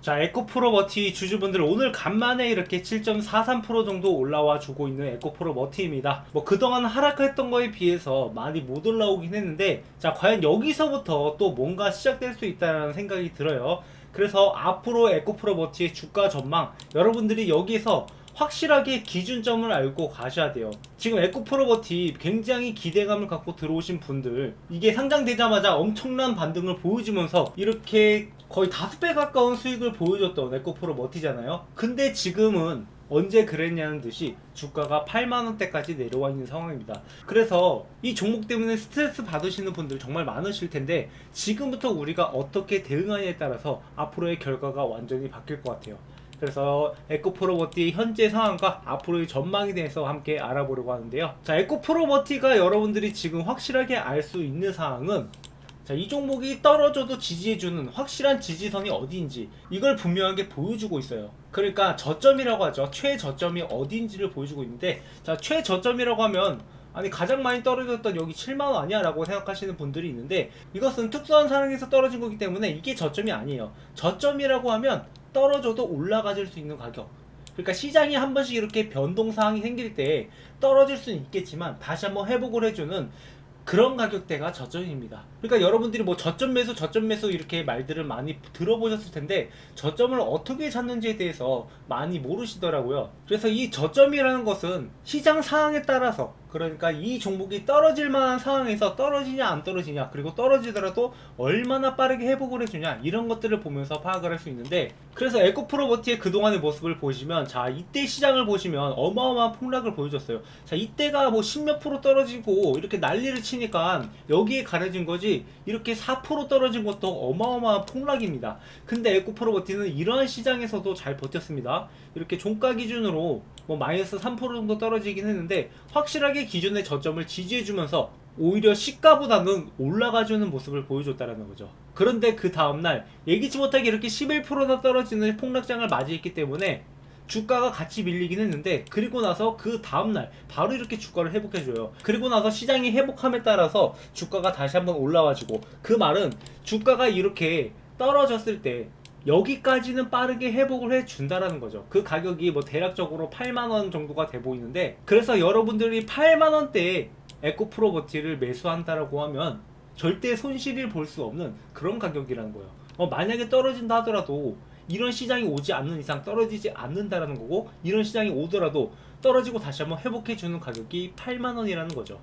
자, 에코프로버티 주주분들 오늘 간만에 이렇게 7.43% 정도 올라와 주고 있는 에코프로버티입니다. 뭐 그동안 하락했던 거에 비해서 많이 못 올라오긴 했는데 자, 과연 여기서부터 또 뭔가 시작될 수 있다는 생각이 들어요. 그래서 앞으로 에코프로버티의 주가 전망 여러분들이 여기서 확실하게 기준점을 알고 가셔야 돼요. 지금 에코 프로버티 굉장히 기대감을 갖고 들어오신 분들 이게 상장되자마자 엄청난 반등을 보여주면서 이렇게 거의 다섯 배 가까운 수익을 보여줬던 에코 프로버티잖아요. 근데 지금은 언제 그랬냐는 듯이 주가가 8만원대까지 내려와 있는 상황입니다. 그래서 이 종목 때문에 스트레스 받으시는 분들 정말 많으실 텐데 지금부터 우리가 어떻게 대응하냐에 따라서 앞으로의 결과가 완전히 바뀔 것 같아요. 그래서 에코프로버티의 현재 상황과 앞으로의 전망에 대해서 함께 알아보려고 하는데요. 자, 에코프로버티가 여러분들이 지금 확실하게 알 수 있는 상황은 자, 이 종목이 떨어져도 지지해주는 확실한 지지선이 어디인지 이걸 분명하게 보여주고 있어요. 그러니까 저점이라고 하죠. 최저점이 어디인지를 보여주고 있는데 자, 최저점이라고 하면 아니 가장 많이 떨어졌던 여기 7만원 아니야 라고 생각하시는 분들이 있는데 이것은 특수한 상황에서 떨어진 거기 때문에 이게 저점이 아니에요. 저점이라고 하면 떨어져도 올라가질 수 있는 가격. 그러니까 시장이 한 번씩 이렇게 변동 사항이 생길 때 떨어질 수는 있겠지만 다시 한번 회복을 해주는 그런 가격대가 저점입니다. 그러니까 여러분들이 뭐 저점 매수, 저점 매수 이렇게 말들을 많이 들어보셨을 텐데 저점을 어떻게 찾는지에 대해서 많이 모르시더라고요. 그래서 이 저점이라는 것은 시장 상황에 따라서 그러니까 이 종목이 떨어질 만한 상황에서 떨어지냐 안 떨어지냐 그리고 떨어지더라도 얼마나 빠르게 회복을 해주냐 이런 것들을 보면서 파악을 할 수 있는데 그래서 에코프로버티의 그동안의 모습을 보시면 자 이때 시장을 보시면 어마어마한 폭락을 보여줬어요. 자 이때가 뭐 10몇 프로 떨어지고 이렇게 난리를 치니까 여기에 가려진 거지 이렇게 4% 떨어진 것도 어마어마한 폭락입니다. 근데 에코프로버티는 이러한 시장에서도 잘 버텼습니다. 이렇게 종가 기준으로 뭐 마이너스 3% 정도 떨어지긴 했는데 확실하게 기존의 저점을 지지해주면서 오히려 시가보다는 올라가주는 모습을 보여줬다라는 거죠. 그런데 그 다음날 예기치 못하게 이렇게 11%나 떨어지는 폭락장을 맞이했기 때문에 주가가 같이 밀리긴 했는데 그리고 나서 그 다음날 바로 이렇게 주가를 회복해줘요. 그리고 나서 시장이 회복함에 따라서 주가가 다시 한번 올라와주고 그 말은 주가가 이렇게 떨어졌을 때 여기까지는 빠르게 회복을 해준다라는 거죠. 그 가격이 뭐 대략적으로 8만원 정도가 돼 보이는데 그래서 여러분들이 8만원대에 에코프로버티를 매수한다라고 하면 절대 손실을 볼 수 없는 그런 가격이라는 거예요. 어, 만약에 떨어진다 하더라도 이런 시장이 오지 않는 이상 떨어지지 않는다라는 거고 이런 시장이 오더라도 떨어지고 다시 한번 회복해 주는 가격이 8만 원이라는 거죠.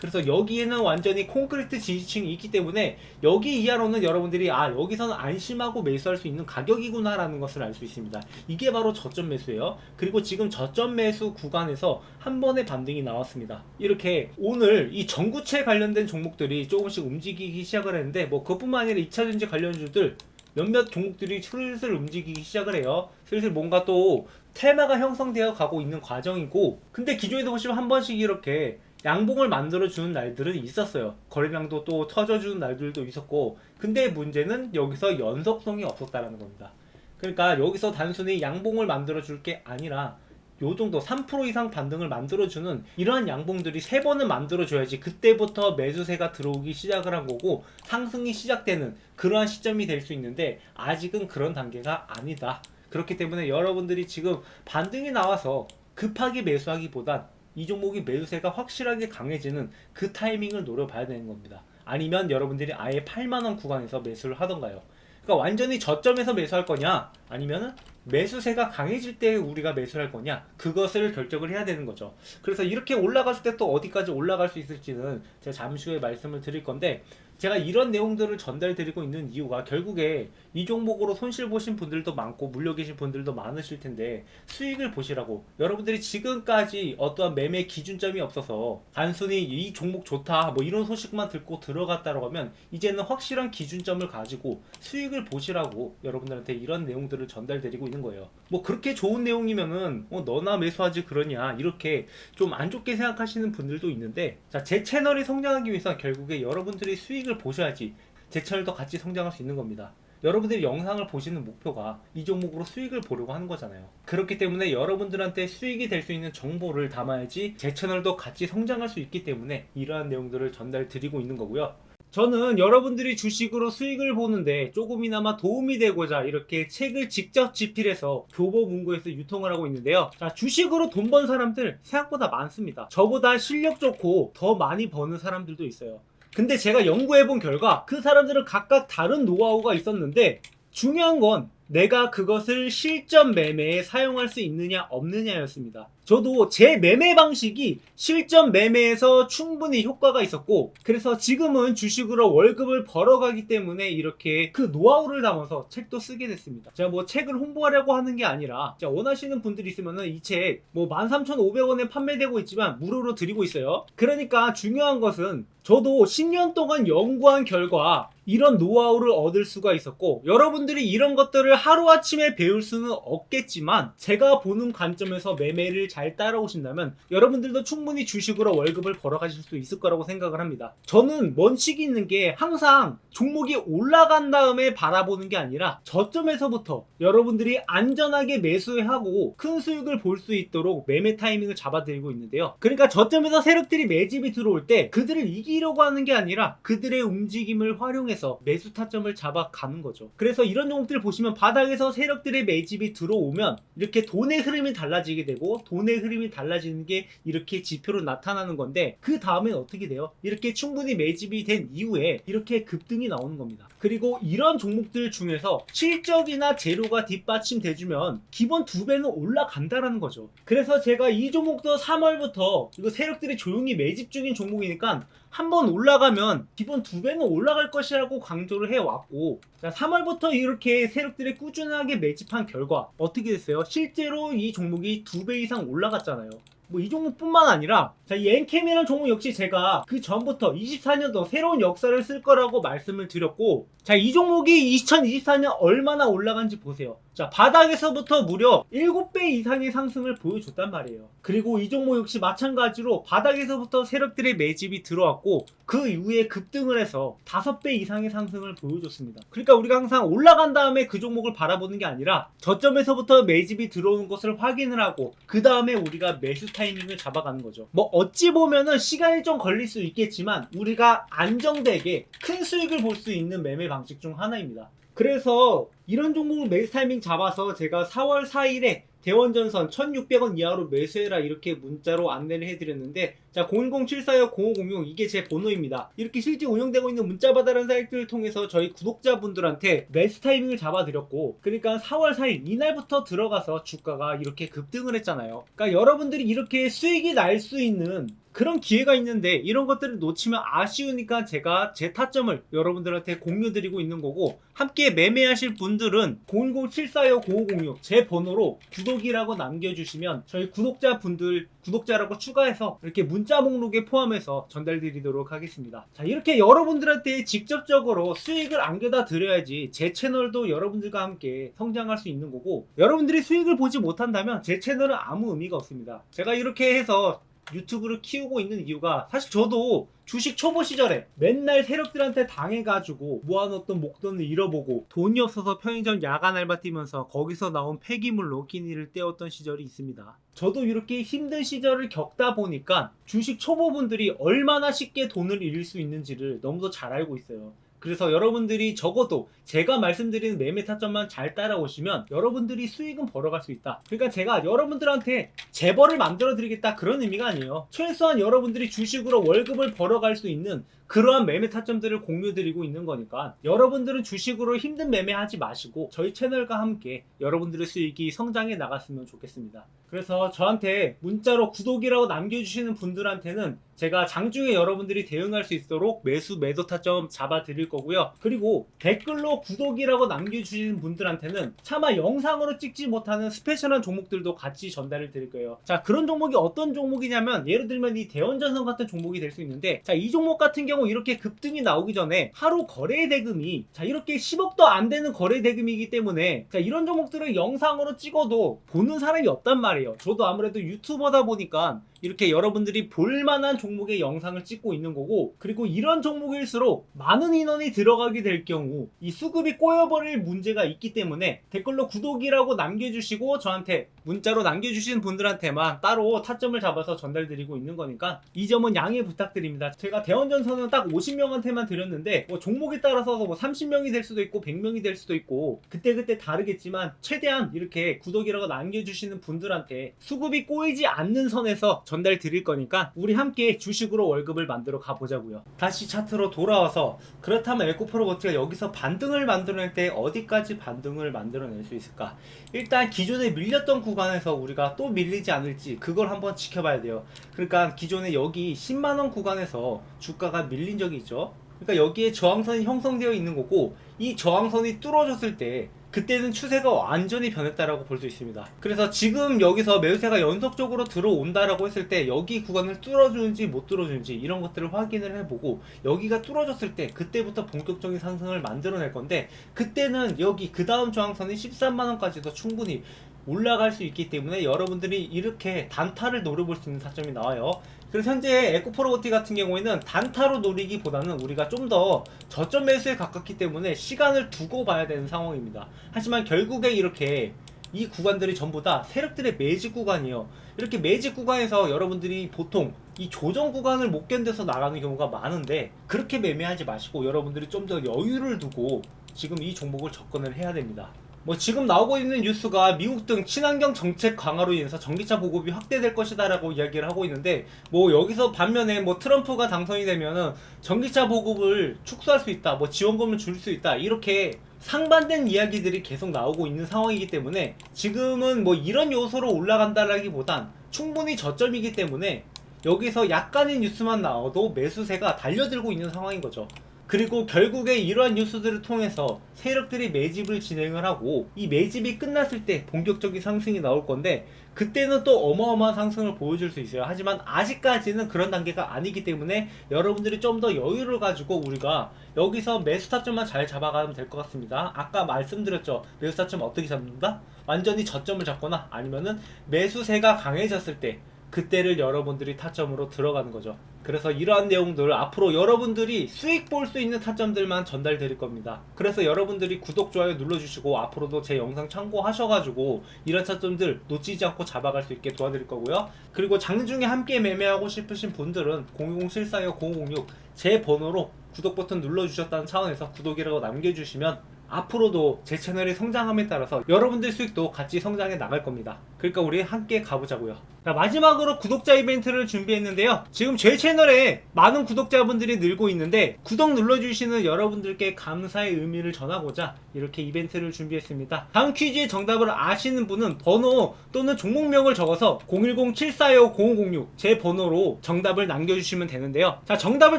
그래서 여기에는 완전히 콘크리트 지지층이 있기 때문에 여기 이하로는 여러분들이 아 여기서는 안심하고 매수할 수 있는 가격이구나 라는 것을 알 수 있습니다. 이게 바로 저점 매수예요. 그리고 지금 저점 매수 구간에서 한 번의 반등이 나왔습니다. 이렇게 오늘 이 전구체 관련된 종목들이 조금씩 움직이기 시작을 했는데 뭐 그뿐만 아니라 2차전지 관련주들 몇몇 종목들이 슬슬 움직이기 시작을 해요. 슬슬 뭔가 또 테마가 형성되어 가고 있는 과정이고 근데 기존에도 보시면 한 번씩 이렇게 양봉을 만들어주는 날들은 있었어요. 거래량도 또 터져주는 날들도 있었고, 근데 문제는 여기서 연속성이 없었다라는 겁니다. 그러니까 여기서 단순히 양봉을 만들어줄 게 아니라 요 정도 3% 이상 반등을 만들어주는 이러한 양봉들이 세 번은 만들어줘야지 그때부터 매수세가 들어오기 시작을 한 거고 상승이 시작되는 그러한 시점이 될 수 있는데 아직은 그런 단계가 아니다. 그렇기 때문에 여러분들이 지금 반등이 나와서 급하게 매수하기보단 이 종목이 매수세가 확실하게 강해지는 그 타이밍을 노려봐야 되는 겁니다. 아니면 여러분들이 아예 8만원 구간에서 매수를 하던가요. 그러니까 완전히 저점에서 매수할 거냐, 아니면 매수세가 강해질 때 우리가 매수를 할 거냐, 그것을 결정을 해야 되는 거죠. 그래서 이렇게 올라갔을 때 또 어디까지 올라갈 수 있을지는 제가 잠시 후에 말씀을 드릴 건데, 제가 이런 내용들을 전달드리고 있는 이유가 결국에 이 종목으로 손실 보신 분들도 많고 물려 계신 분들도 많으실 텐데 수익을 보시라고 여러분들이 지금까지 어떠한 매매 기준점이 없어서 단순히 이 종목 좋다 뭐 이런 소식만 듣고 들어갔다고 하면 이제는 확실한 기준점을 가지고 수익을 보시라고 여러분들한테 이런 내용들을 전달드리고 있는 거예요. 뭐 그렇게 좋은 내용이면은 어, 너나 매수하지 그러냐 이렇게 좀 안 좋게 생각하시는 분들도 있는데 자 제 채널이 성장하기 위해서 결국에 여러분들이 수익을 보셔야지 제 채널도 같이 성장할 수 있는 겁니다. 여러분들이 영상을 보시는 목표가 이 종목으로 수익을 보려고 하는 거잖아요. 그렇기 때문에 여러분들한테 수익이 될 수 있는 정보를 담아야지 제 채널도 같이 성장할 수 있기 때문에 이러한 내용들을 전달 드리고 있는 거고요. 저는 여러분들이 주식으로 수익을 보는데 조금이나마 도움이 되고자 이렇게 책을 직접 집필해서 교보문고에서 유통을 하고 있는데요. 자, 주식으로 돈 번 사람들 생각보다 많습니다. 저보다 실력 좋고 더 많이 버는 사람들도 있어요. 근데 제가 연구해 본 결과 그 사람들은 각각 다른 노하우가 있었는데 중요한 건 내가 그것을 실전 매매에 사용할 수 있느냐 없느냐였습니다. 저도 제 매매 방식이 실전 매매에서 충분히 효과가 있었고 그래서 지금은 주식으로 월급을 벌어가기 때문에 이렇게 그 노하우를 담아서 책도 쓰게 됐습니다. 제가 뭐 책을 홍보하려고 하는 게 아니라 원하시는 분들이 있으면은 이책 뭐 13,500원에 판매되고 있지만 무료로 드리고 있어요. 그러니까 중요한 것은 저도 10년 동안 연구한 결과 이런 노하우를 얻을 수가 있었고 여러분들이 이런 것들을 하루아침에 배울 수는 없겠지만 제가 보는 관점에서 매매를 잘 따라오신다면 여러분들도 충분히 주식으로 월급을 벌어가실 수 있을 거라고 생각을 합니다. 저는 원칙이 있는 게 항상 종목이 올라간 다음에 바라보는 게 아니라 저점에서부터 여러분들이 안전하게 매수하고 큰 수익을 볼 수 있도록 매매 타이밍을 잡아드리고 있는데요. 그러니까 저점에서 세력들이 매집이 들어올 때 그들을 이기려고 하는 게 아니라 그들의 움직임을 활용해서 매수 타점을 잡아가는 거죠. 그래서 이런 종목들 보시면 바닥에서 세력들의 매집이 들어오면 이렇게 돈의 흐름이 달라지게 되고 돈의 흐름이 달라지는 게 이렇게 지표로 나타나는 건데 그 다음엔 어떻게 돼요? 이렇게 충분히 매집이 된 이후에 이렇게 급등이 나오는 겁니다. 그리고 이런 종목들 중에서 실적이나 재료가 뒷받침돼주면 기본 두 배는 올라간다라는 거죠. 그래서 제가 이 종목도 3월부터 이거 세력들이 조용히 매집 중인 종목이니까 한 번 올라가면 기본 두 배는 올라갈 것이라고 강조를 해왔고 자, 3월부터 이렇게 세력들이 꾸준하게 매집한 결과 어떻게 됐어요? 실제로 이 종목이 두 배 이상 올라갔잖아요. 뭐이 종목뿐만 아니라 자, 이 엔캠이라는 종목 역시 제가 그 전부터 24년도 새로운 역사를 쓸 거라고 말씀을 드렸고 자, 이 종목이 2024년 얼마나 올라간지 보세요. 자, 바닥에서부터 무려 7배 이상의 상승을 보여줬단 말이에요. 그리고 이 종목 역시 마찬가지로 바닥에서부터 세력들의 매집이 들어왔고 그 이후에 급등을 해서 5배 이상의 상승을 보여줬습니다. 그러니까 우리가 항상 올라간 다음에 그 종목을 바라보는 게 아니라 저점에서부터 매집이 들어오는 것을 확인을 하고 그 다음에 우리가 매수 타이밍을 잡아가는 거죠. 뭐 어찌 보면은 시간이 좀 걸릴 수 있겠지만 우리가 안정되게 큰 수익을 볼 수 있는 매매 방식 중 하나입니다. 그래서 이런 종목을 매수 타이밍 잡아서 제가 4월 4일에 대원전선 1600원 이하로 매수해라 이렇게 문자로 안내를 해드렸는데 자 01074-0506 이게 제 번호입니다. 이렇게 실제 운영되고 있는 문자받아라는 사이트를 통해서 저희 구독자분들한테 매수 타이밍을 잡아드렸고 그러니까 4월 4일 이날부터 들어가서 주가가 이렇게 급등을 했잖아요. 그러니까 여러분들이 이렇게 수익이 날 수 있는 그런 기회가 있는데 이런 것들을 놓치면 아쉬우니까 제가 제 타점을 여러분들한테 공유 드리고 있는 거고 함께 매매하실 분들 은01074-0506 제 번호로 구독이라고 남겨주시면 저희 구독자 분들 구독자라고 추가해서 이렇게 문자 목록에 포함해서 전달드리도록 하겠습니다. 자 이렇게 여러분들한테 직접적으로 수익을 안겨다 드려야지 제 채널도 여러분들과 함께 성장할 수 있는 거고 여러분들이 수익을 보지 못한다면 제 채널은 아무 의미가 없습니다. 제가 이렇게 해서 유튜브를 키우고 있는 이유가 사실 저도 주식 초보 시절에 맨날 세력들한테 당해가지고 모아놓던 목돈을 잃어보고 돈이 없어서 편의점 야간 알바 뛰면서 거기서 나온 폐기물로 끼니를 때웠던 시절이 있습니다. 저도 이렇게 힘든 시절을 겪다 보니까 주식 초보분들이 얼마나 쉽게 돈을 잃을 수 있는지를 너무도 잘 알고 있어요. 그래서 여러분들이 적어도 제가 말씀드리는 매매 타점만 잘 따라오시면 여러분들이 수익은 벌어갈 수 있다. 그러니까 제가 여러분들한테 재벌을 만들어 드리겠다 그런 의미가 아니에요. 최소한 여러분들이 주식으로 월급을 벌어갈 수 있는 그러한 매매 타점들을 공유드리고 있는 거니까 여러분들은 주식으로 힘든 매매하지 마시고 저희 채널과 함께 여러분들의 수익이 성장해 나갔으면 좋겠습니다. 그래서 저한테 문자로 구독이라고 남겨주시는 분들한테는 제가 장중에 여러분들이 대응할 수 있도록 매수 매도 타점 잡아 드릴 거고요. 그리고 댓글로 구독이라고 남겨주시는 분들한테는 차마 영상으로 찍지 못하는 스페셜한 종목들도 같이 전달을 드릴 거예요. 자 그런 종목이 어떤 종목이냐면 예를 들면 이 대원전선 같은 종목이 될 수 있는데 자 이 종목 같은 경우 이렇게 급등이 나오기 전에 하루 거래 대금이 자 이렇게 10억도 안 되는 거래 대금이기 때문에 자 이런 종목들을 영상으로 찍어도 보는 사람이 없단 말이에요. 저도 아무래도 유튜버다 보니까 이렇게 여러분들이 볼만한 종목의 영상을 찍고 있는 거고 그리고 이런 종목일수록 많은 인원이 들어가게 될 경우 이 수급이 꼬여버릴 문제가 있기 때문에 댓글로 구독이라고 남겨주시고 저한테 문자로 남겨주신 분들한테만 따로 타점을 잡아서 전달드리고 있는 거니까 이 점은 양해 부탁드립니다. 제가 대원전선은 딱 50명한테만 드렸는데 뭐 종목에 따라서 뭐 30명이 될 수도 있고 100명이 될 수도 있고 그때그때 다르겠지만 최대한 이렇게 구독이라고 남겨주시는 분들한테 수급이 꼬이지 않는 선에서 전달 드릴 거니까 우리 함께 주식으로 월급을 만들어 가보자고요. 다시 차트로 돌아와서 그렇다면 에코프 로버트가 여기서 반등을 만들어낼 때 어디까지 반등을 만들어낼 수 있을까? 일단 기존에 밀렸던 구간에서 우리가 또 밀리지 않을지 그걸 한번 지켜봐야 돼요. 그러니까 기존에 여기 10만원 구간에서 주가가 밀린 적이 있죠. 그러니까 여기에 저항선이 형성되어 있는 거고 이 저항선이 뚫어졌을 때 그때는 추세가 완전히 변했다라고 볼 수 있습니다. 그래서 지금 여기서 매수세가 연속적으로 들어온다라고 했을 때 여기 구간을 뚫어주는지 못 뚫어주는지 이런 것들을 확인을 해보고 여기가 뚫어졌을 때 그때부터 본격적인 상승을 만들어낼 건데 그때는 여기 그 다음 저항선이 13만원까지도 충분히 올라갈 수 있기 때문에 여러분들이 이렇게 단타를 노려볼 수 있는 타점이 나와요. 그래서 현재 에코프로버티 같은 경우에는 단타로 노리기보다는 우리가 좀 더 저점 매수에 가깝기 때문에 시간을 두고 봐야 되는 상황입니다. 하지만 결국에 이렇게 이 구간들이 전부 다 세력들의 매직 구간이에요. 이렇게 매직 구간에서 여러분들이 보통 이 조정 구간을 못 견뎌서 나가는 경우가 많은데 그렇게 매매하지 마시고 여러분들이 좀 더 여유를 두고 지금 이 종목을 접근을 해야 됩니다. 뭐 지금 나오고 있는 뉴스가 미국 등 친환경 정책 강화로 인해서 전기차 보급이 확대될 것이다라고 이야기를 하고 있는데 뭐 여기서 반면에 뭐 트럼프가 당선이 되면은 전기차 보급을 축소할 수 있다, 뭐 지원금을 줄 수 있다 이렇게 상반된 이야기들이 계속 나오고 있는 상황이기 때문에 지금은 뭐 이런 요소로 올라간다라기보단 충분히 저점이기 때문에 여기서 약간의 뉴스만 나와도 매수세가 달려들고 있는 상황인 거죠. 그리고 결국에 이러한 뉴스들을 통해서 세력들이 매집을 진행을 하고 이 매집이 끝났을 때 본격적인 상승이 나올 건데 그때는 또 어마어마한 상승을 보여줄 수 있어요. 하지만 아직까지는 그런 단계가 아니기 때문에 여러분들이 좀 더 여유를 가지고 우리가 여기서 매수 타점만 잘 잡아가면 될 것 같습니다. 아까 말씀드렸죠. 매수 타점 어떻게 잡는다? 완전히 저점을 잡거나 아니면은 매수세가 강해졌을 때 그때를 여러분들이 타점으로 들어가는 거죠. 그래서 이러한 내용들 앞으로 여러분들이 수익 볼 수 있는 타점들만 전달 드릴 겁니다. 그래서 여러분들이 구독, 좋아요 눌러주시고 앞으로도 제 영상 참고하셔가지고 이런 타점들 놓치지 않고 잡아갈 수 있게 도와드릴 거고요. 그리고 장중에 함께 매매하고 싶으신 분들은 010-7425-0506 제 번호로 구독 버튼 눌러주셨다는 차원에서 구독이라고 남겨주시면 앞으로도 제 채널이 성장함에 따라서 여러분들 수익도 같이 성장해 나갈 겁니다. 그러니까 우리 함께 가보자고요. 자, 마지막으로 구독자 이벤트를 준비했는데요. 지금 제 채널에 많은 구독자분들이 늘고 있는데 구독 눌러주시는 여러분들께 감사의 의미를 전하고자 이렇게 이벤트를 준비했습니다. 다음 퀴즈의 정답을 아시는 분은 번호 또는 종목명을 적어서 010-745-0506 제 번호로 정답을 남겨주시면 되는데요. 자, 정답을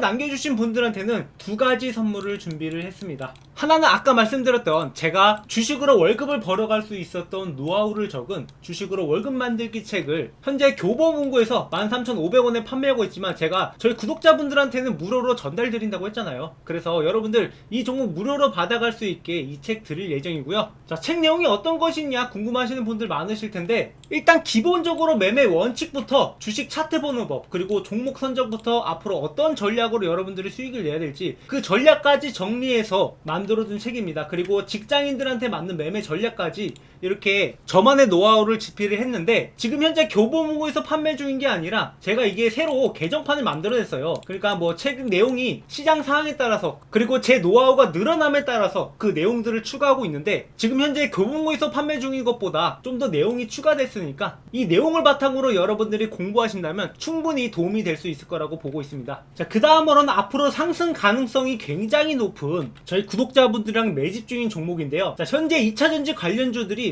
남겨주신 분들한테는 두 가지 선물을 준비를 했습니다. 하나는 아까 말씀드렸던 제가 주식으로 월급을 벌어갈 수 있었던 노하우를 적은 주식으로 월급 만들기 책을 현재 교보문고에서 13,500원에 판매하고 있지만 제가 저희 구독자분들한테는 무료로 전달드린다고 했잖아요. 그래서 여러분들 이 종목 무료로 받아갈 수 있게 이책 드릴 예정이고요. 자, 책 내용이 어떤 것이냐 궁금하시는 분들 많으실 텐데 일단 기본적으로 매매 원칙부터 주식 차트 보는 법 그리고 종목 선정부터 앞으로 어떤 전략으로 여러분들이 수익을 내야 될지 그 전략까지 정리해서 만들어둔 책입니다. 그리고 직장인들한테 맞는 매매 전략까지 이렇게 저만의 노하우를 집필을 했는데 지금 현재 교보문고에서 판매 중인 게 아니라 제가 이게 새로 개정판을 만들어냈어요. 그러니까 뭐 책 내용이 시장 상황에 따라서 그리고 제 노하우가 늘어남에 따라서 그 내용들을 추가하고 있는데 지금 현재 교보문고에서 판매 중인 것보다 좀 더 내용이 추가됐으니까 이 내용을 바탕으로 여러분들이 공부하신다면 충분히 도움이 될 수 있을 거라고 보고 있습니다. 자, 그 다음으로는 앞으로 상승 가능성이 굉장히 높은 저희 구독자분들이랑 매집 중인 종목인데요. 자, 현재 2차전지 관련주들이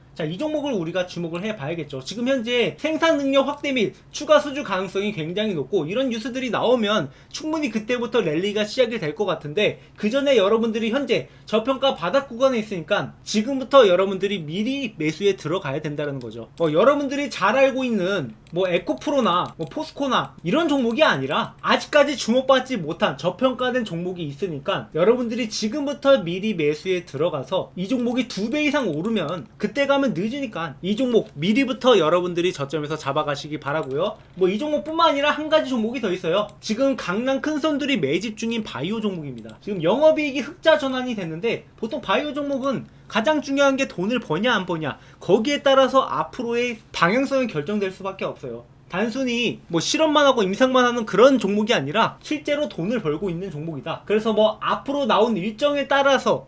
자, 이 종목을 우리가 주목을 해 봐야겠죠. 지금 현재 생산 능력 확대 및 추가 수주 가능성이 굉장히 높고 이런 뉴스들이 나오면 충분히 그때부터 랠리가 시작이 될 것 같은데 그 전에 여러분들이 현재 저평가 바닥 구간에 있으니까 지금부터 여러분들이 미리 매수에 들어가야 된다는 거죠. 뭐 여러분들이 잘 알고 있는 뭐 에코프로나 뭐 포스코나 이런 종목이 아니라 아직까지 주목받지 못한 저평가된 종목이 있으니까 여러분들이 지금부터 미리 매수에 들어가서 이 종목이 두 배 이상 오르면 그때 가면 늦으니까 이 종목 미리부터 여러분들이 저점에서 잡아가시기 바라고요. 뭐 이 종목뿐만 아니라 한 가지 종목이 더 있어요. 지금 강남 큰 손들이 매집 중인 바이오 종목입니다. 지금 영업이익이 흑자 전환이 됐는데 보통 바이오 종목은 가장 중요한 게 돈을 버냐 안 버냐 거기에 따라서 앞으로의 방향성이 결정될 수밖에 없어요. 단순히 뭐 실험만 하고 임상만 하는 그런 종목이 아니라 실제로 돈을 벌고 있는 종목이다. 그래서 뭐 앞으로 나온 일정에 따라서